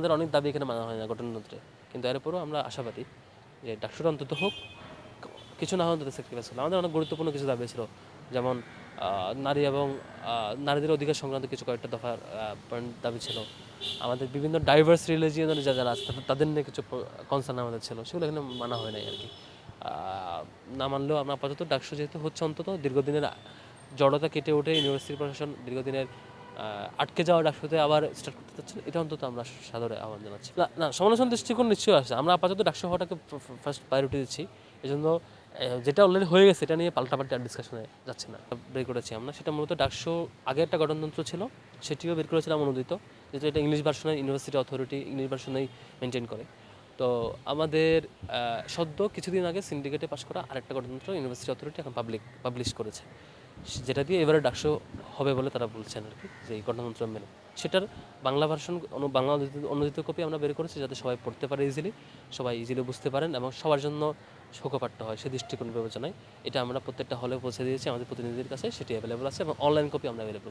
আমাদের অনেক দাবি এখানে মানা হয় না গঠনতন্ত্রে। কিন্তু এরপরও আমরা আশাবাদী যে ডাকসুর অন্তত হোক, কিছু না অন্তত স্যাক্রিফাইস হলো আমাদের অনেক গুরুত্বপূর্ণ কিছু দাবি ছিল, যেমন নারী এবং নারীদের অধিকার সংক্রান্ত কিছু কয়েকটা দফার দাবি ছিল। আমাদের বিভিন্ন ডাইভার্স রিলিজিয়নের যা, যারা আছে, তাদের- তাদের নিয়ে কিছু কনসার্ন আমাদের ছিল। সেগুলো এখানে মানা হয় নাই আর কি না মানলেও আমরা আপাতত ডাকসু যেহেতু হচ্ছে অন্তত, দীর্ঘদিনের জড়তা কেটে উঠে ইউনিভার্সিটি প্রশাসন দীর্ঘদিনের আটকে যাওয়া ডাকসুতে আবার স্টার্ট করতে চাচ্ছে এটা অন্তত আমরা সাদরে আহ্বান জানাচ্ছি। না না সমালোচনা দৃষ্টিকোণ নিশ্চয়ই আছে আমরা আপাতত ডাকসু হওয়াটাকে ফার্স্ট প্রায়োরিটি দিচ্ছি। এই জন্য যেটা অলরেডি হয়ে গেছে, এটা নিয়ে পাল্টাপাল্টি আর ডিসকাশনে যাচ্ছে না। বের করেছি আমরা। সেটা মূলত ডাকসু আগে একটা গঠনতন্ত্র ছিল, সেটিও বের করেছিলাম অনুদিত, যেহেতু এটা ইংলিশ ভার্সনে ইউনিভার্সিটি অথরিটি ইংলিশ ভার্সনেই মেনটেন করে। তো আমাদের সদ্য কিছুদিন আগে সিন্ডিকেটে পাশ করা আরেকটা গণতন্ত্র ইউনিভার্সিটি অথরিটি এখন পাবলিক পাবলিশ করেছে। যেটা দিয়ে এবারে ডাকশো হবে বলে তারা বলছেন আর কি, যে এই গণতন্ত্র মেনে। সেটার বাংলা ভার্সন বাংলা অনুদিত- কপি আমরা বের করেছি যাতে সবাই পড়তে পারে ইজিলি সবাই ইজিলি বুঝতে পারেন এবং সবার জন্য সুখপাঠ্য হয় সে দৃষ্টিকোণ বিবেচনায়। এটা আমরা প্রত্যেকটা হলে পৌঁছে দিয়েছি, আমাদের প্রতিনিধির কাছে সেটি অ্যাভেলেবল আছে এবং অনলাইন কপি আমরা অ্যাভেলেবল